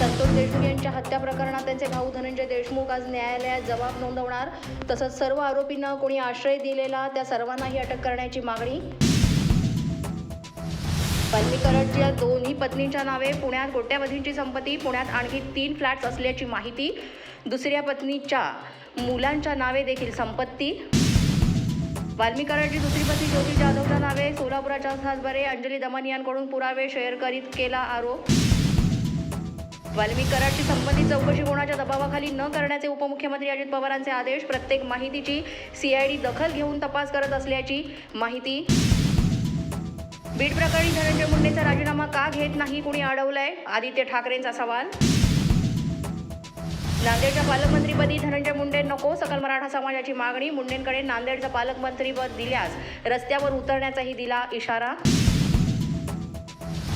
संतोष जेठूर यांच्या प्रकरणात त्यांचे भाऊ धनंजय देशमुख आज न्यायालयात जबाब नोंदवणार. तसंच सर्व आरोपींना कोणी आश्रय दिलेला त्या सर्वांनाही अटक करण्याची मागणी. वाल्मीकरडच्या दोन्ही पत्नींच्या नावे पुण्यात कोट्यावधींची संपत्ती पुण्यात आणखी तीन फ्लॅट्स असल्याची माहिती. दुसऱ्या पत्नीच्या मुलांच्या नावे देखील संपत्ती. वाल्मिकरांची दुसरी पत्नी ज्योती जाधवच्या नावे सोलापुराच्या सातबारे अंजली दमानियांकडून पुरावे शेअर करीत केला आरोप. वाल्मिक कराडशी संबंधित चौकशी कोणाच्या दबावाखाली न करण्याचे उपमुख्यमंत्री अजित पवारांचे आदेश प्रत्येक माहितीची सीआयडी दखल घेऊन तपास करत असल्याची माहिती. बीड प्रकरणी धनंजय मुंडेचा राजीनामा का घेत नाही कुणी अडवलाय? आदित्य ठाकरेंचा सवाल. नांदेडच्या पालकमंत्रीपदी धनंजय मुंडे नको सकल मराठा समाजाची मागणी मुंडेंकडे नांदेडचं पालकमंत्रीपद दिल्यास रस्त्यावर उतरण्याचाही दिला इशारा.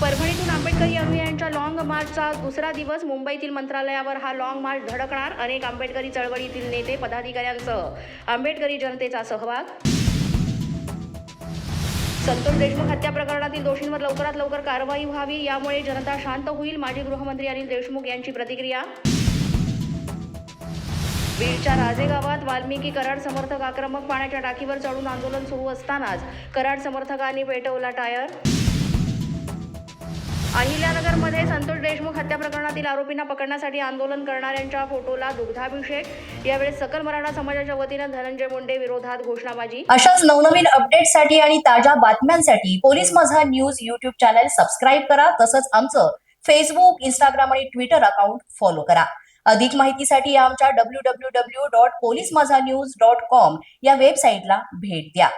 परभणीतून आंबेडकरी अनुयायांच्या लाँग मार्चचा दुसरा दिवस मुंबईतील मंत्रालयावर हा लाँग मार्च धडकणार. अनेक आंबेडकरी चळवळीतील नेते पदाधिकाऱ्यांसह. आंबेडकरी जनतेचा सहभाग. संतोष देशमुख हत्या प्रकरणातील दोषींवर लवकरात लवकर कारवाई व्हावी यामुळे जनता शांत होईल माजी गृहमंत्री अनिल देशमुख यांची प्रतिक्रिया. बीडच्या राजे गावात वाल्मिकी कराड समर्थक आक्रमक पाण्याच्या टाकीवर चढून आंदोलन सुरू असतानाच कराड समर्थकांनी पेटवला टायर. अहिल्यानगरमध्ये संतोष देशमुख हत्या प्रकरणातील आरोपींना पकडण्यासाठी आंदोलन करणाऱ्यांच्या फोटोला दुग्धाभिषेक. यावेळी सकल मराठा समाजाच्या वतीनं धनंजय मुंडे विरोधात घोषणाबाजी. अशाच नवनवीन अपडेटसाठी आणि ताज्या बातम्यांसाठी police Majha news YouTube channel subscribe करा. तसंच आमचं फेसबुक इंस्टाग्राम आणि ट्विटर अकाउंट फॉलो करा. अधिक माहितीसाठी आमच्या W W W dot police Majha news dot com या वेबसाईटला भेट द्या.